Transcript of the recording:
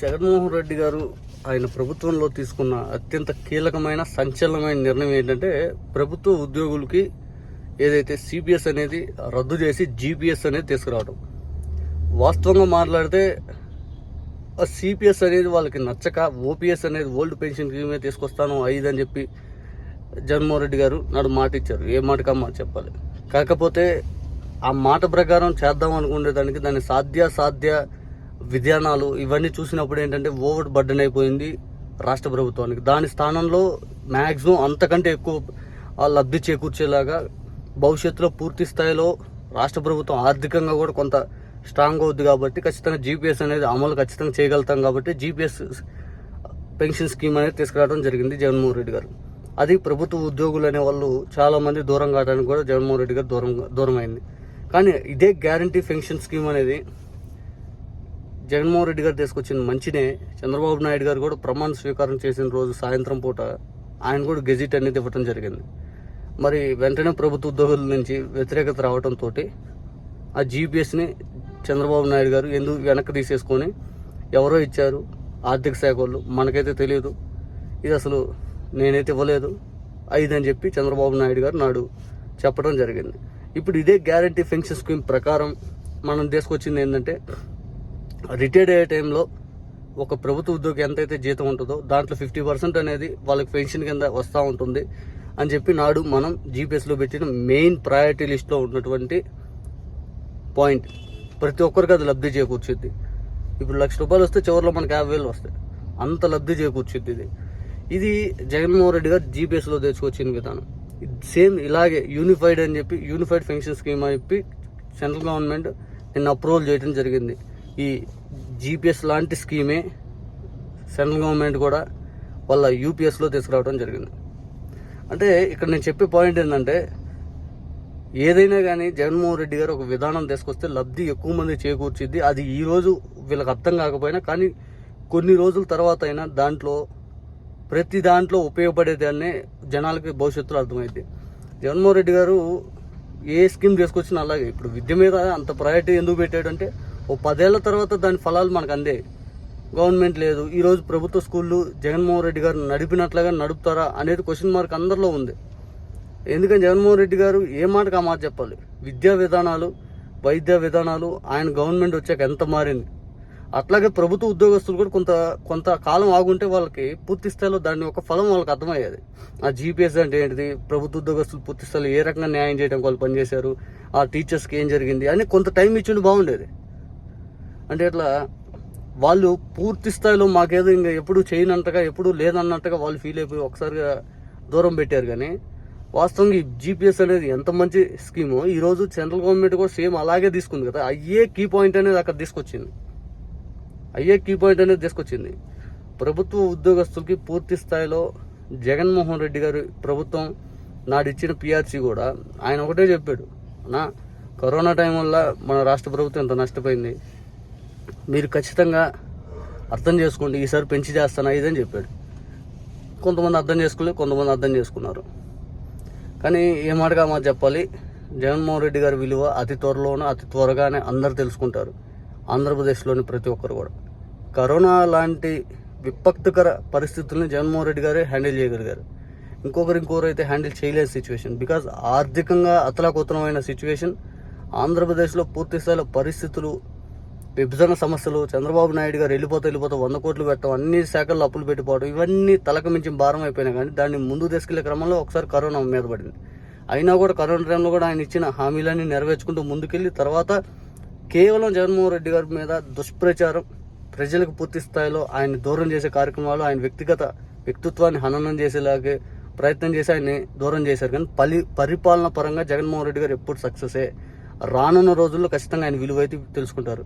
జగన్మోహన్ రెడ్డి గారు ఆయన ప్రభుత్వంలో తీసుకున్న అత్యంత కీలకమైన సంచలనమైన నిర్ణయం ఏంటంటే ప్రభుత్వ ఉద్యోగులకి ఏదైతే సిబిఎస్ అనేది రద్దు చేసి జీపీఎస్ అనేది తీసుకురావడం వాస్తవంగా మాట్లాడితే సిపిఎస్ అనేది వాళ్ళకి నచ్చక ఓపీఎస్ అనేది ఓల్డ్ పెన్షన్ స్కీమే తీసుకొస్తాను ఐదు అని చెప్పి జగన్మోహన్ రెడ్డి గారు నాడు మాట ఇచ్చారు. ఏ మాటకా మాట చెప్పాలి. కాకపోతే ఆ మాట ప్రకారం చేద్దాం అనుకునే దానికి దాని సాధ్య సాధ్య విధానాలు ఇవన్నీ చూసినప్పుడు ఏంటంటే ఓవర్ బర్డెన్ అయిపోయింది రాష్ట్ర ప్రభుత్వానికి. దాని స్థానంలో మ్యాక్సిమం అంతకంటే ఎక్కువ లబ్ధి చేకూర్చేలాగా భవిష్యత్తులో పూర్తి స్థాయిలో రాష్ట్ర ప్రభుత్వం ఆర్థికంగా కూడా కొంత స్ట్రాంగ్ అవుద్ది కాబట్టి ఖచ్చితంగా జీపీఎస్ అనేది అమలు ఖచ్చితంగా చేయగలుగుతాం కాబట్టి జీపీఎస్ పెన్షన్ స్కీమ్ అనేది తీసుకురావడం జరిగింది జగన్మోహన్ రెడ్డి గారు. అది ప్రభుత్వ ఉద్యోగులు అనే వాళ్ళు చాలామంది దూరం కావడానికి కూడా జగన్మోహన్ రెడ్డి గారు దూరం దూరమైంది కానీ ఇదే గ్యారంటీ పెన్షన్ స్కీమ్ అనేది జగన్మోహన్ రెడ్డి గారు తీసుకొచ్చిన మంచినే చంద్రబాబు నాయుడు గారు కూడా ప్రమాణ స్వీకారం చేసిన రోజు సాయంత్రం పూట ఆయన కూడా గెజిట్ అనేది ఇవ్వటం జరిగింది. మరి వెంటనే ప్రభుత్వ ఉద్యోగుల నుంచి వ్యతిరేకత రావడంతో ఆ జీపీఎస్ని చంద్రబాబు నాయుడు గారు ఎందుకు వెనక్కి తీసేసుకొని ఎవరో ఇచ్చారు? ఆర్థిక శాఖ వాళ్ళు మనకైతే తెలియదు. ఇది అసలు నేనైతే ఇవ్వలేదు. ఐదు అని చెప్పి చంద్రబాబు నాయుడు గారు నాడు చెప్పడం జరిగింది. ఇప్పుడు ఇదే గ్యారంటీ పెన్షన్ స్కీమ్ ప్రకారం మనం తీసుకొచ్చింది ఏంటంటే రిటైర్డ్ అయ్యే టైంలో ఒక ప్రభుత్వ ఉద్యోగి ఎంతైతే జీతం ఉంటుందో దాంట్లో ఫిఫ్టీ పర్సెంట్ అనేది వాళ్ళకి పెన్షన్ కింద వస్తూ ఉంటుంది అని చెప్పి నాడు మనం జీపీఎస్లో పెట్టిన మెయిన్ ప్రయారిటీ లిస్ట్లో ఉన్నటువంటి పాయింట్ ప్రతి ఒక్కరికి అది లబ్ధి చేకూర్చుద్ది. ఇప్పుడు లక్ష రూపాయలు వస్తే చివరిలో మనకి యాభై వేలు వస్తాయి. అంత లబ్ధి చేకూర్చుద్ది ఇది. ఇది జగన్మోహన్ రెడ్డి గారు జీపీఎస్లో తెచ్చుకొచ్చిన విధానం. సేమ్ ఇలాగే యూనిఫైడ్ అని చెప్పి యూనిఫైడ్ పెన్షన్ స్కీమ్ అని చెప్పి సెంట్రల్ గవర్నమెంట్ నిన్న అప్రూవల్ చేయడం జరిగింది. ఈ జీపీఎస్ లాంటి స్కీమే సెంట్రల్ గవర్నమెంట్ కూడా వాళ్ళ యూపీఎస్లో తీసుకురావడం జరిగింది. అంటే ఇక్కడ నేను చెప్పే పాయింట్ ఏంటంటే ఏదైనా కానీ జగన్మోహన్ రెడ్డి గారు ఒక విధానం తీసుకొస్తే లబ్ధి ఎక్కువ మంది చేకూర్చిద్ది. అది ఈరోజు వీళ్ళకి అర్థం కాకపోయినా కానీ కొన్ని రోజుల తర్వాత అయినా దాంట్లో ప్రతి దాంట్లో ఉపయోగపడేదాన్నే జనాలకి భవిష్యత్తులో అర్థమైంది జగన్మోహన్ రెడ్డి గారు ఏ స్కీమ్ తీసుకొచ్చినా అలాగే. ఇప్పుడు విద్య మీద అంత ప్రయారిటీ ఎందుకు పెట్టాడంటే ఓ పదేళ్ళ తర్వాత దాని ఫలాలు మనకు అందే. గవర్నమెంట్ లేదు. ఈరోజు ప్రభుత్వ స్కూళ్ళు జగన్మోహన్ రెడ్డి గారు నడిపినట్లుగా నడుపుతారా అనేది క్వశ్చన్ మార్క్ అందరిలో ఉంది. ఎందుకని జగన్మోహన్ రెడ్డి గారు ఏ మాటకు ఆ మాట చెప్పాలి? విద్యా విధానాలు వైద్య విధానాలు ఆయన గవర్నమెంట్ వచ్చాక ఎంత మారింది? అట్లాగే ప్రభుత్వ ఉద్యోగస్తులు కూడా కొంత కొంత కాలం ఆగుంటే వాళ్ళకి పూర్తి స్థాయిలో దాని యొక్క ఫలం వాళ్ళకి అర్థమయ్యేది. ఆ జీపీఎస్ అంటే ఏంటిది? ప్రభుత్వ ఉద్యోగస్తులు పూర్తి స్థాయిలో ఏ రకంగా న్యాయం చేయడం వాళ్ళు పనిచేశారు? ఆ టీచర్స్కి ఏం జరిగింది? అని కొంత టైం ఇచ్చిండు బాగుండేది. అంటే ఇట్లా వాళ్ళు పూర్తి స్థాయిలో మాకేదో ఇంకా ఎప్పుడు చేయనంటగా ఎప్పుడు లేదన్నట్టుగా వాళ్ళు ఫీల్ అయిపోయి ఒకసారిగా దూరం పెట్టారు కానీ వాస్తవంగా ఈ జీపీఎస్ అనేది ఎంత మంచి స్కీమో ఈరోజు సెంట్రల్ గవర్నమెంట్ కూడా సేమ్ అలాగే తీసుకుంది కదా. అయ్యే కీ పాయింట్ అనేది అక్కడ తీసుకొచ్చింది. అయ్యే కీ పాయింట్ అనేది తీసుకొచ్చింది. ప్రభుత్వ ఉద్యోగస్తులకి పూర్తి స్థాయిలో జగన్మోహన్ రెడ్డి గారు ప్రభుత్వం నాడిచ్చిన పిఆర్సీ కూడా ఆయన ఒకటే చెప్పాడు నా కరోనా టైం వల్ల మన రాష్ట్ర ప్రభుత్వం ఎంత నష్టపోయింది? మీరు ఖచ్చితంగా అర్థం చేసుకోండి ఈసారి పెంచి చేస్తాను ఇదని చెప్పాడు. కొంతమంది అర్థం చేసుకోలేదు కొంతమంది అర్థం చేసుకున్నారు. కానీ ఏ మాటగా మాట చెప్పాలి? జగన్మోహన్ రెడ్డి గారి విలువ అతి త్వరలోనే అతి త్వరగానే అందరు తెలుసుకుంటారు. ఆంధ్రప్రదేశ్లోని ప్రతి ఒక్కరు కూడా. కరోనా లాంటి విపత్తుకర పరిస్థితులను జగన్మోహన్ రెడ్డి గారే హ్యాండిల్ చేయగలిగారు. ఇంకొకరు ఇంకొకరు అయితే హ్యాండిల్ చేయలేని సిచ్యువేషన్. బికాజ్ ఆర్థికంగా అతలాకుతలమైన సిచ్యువేషన్ ఆంధ్రప్రదేశ్లో పూర్తి స్థాయిలో పరిస్థితులు విభజన సమస్యలు చంద్రబాబు నాయుడు గారు వెళ్ళిపోతే వెళ్ళిపోతే వంద కోట్లు పెట్టడం అన్ని శాఖల్లో అప్పులు పెట్టిపోవడం ఇవన్నీ తలకు మించి భారం అయిపోయినాయి. కానీ దాన్ని ముందు తీసుకెళ్ళే క్రమంలో ఒకసారి కరోనా మీద పడింది. అయినా కూడా కరోనా టైంలో కూడా ఆయన ఇచ్చిన హామీలన్నీ నెరవేర్చుకుంటూ ముందుకెళ్ళి తర్వాత కేవలం జగన్మోహన్ రెడ్డి గారి మీద దుష్ప్రచారం ప్రజలకు పూర్తి స్థాయిలో ఆయన దూరం చేసే కార్యక్రమాలు ఆయన వ్యక్తిగత వ్యక్తిత్వాన్ని హననం చేసేలాగే ప్రయత్నం చేసి ఆయన్ని దూరం చేశారు. కానీ పలి పరిపాలన పరంగా జగన్మోహన్ రెడ్డి గారు ఎప్పుడు సక్సెసే రానున్న రోజుల్లో ఖచ్చితంగా ఆయన విలువ అయితే తెలుసుకుంటారు.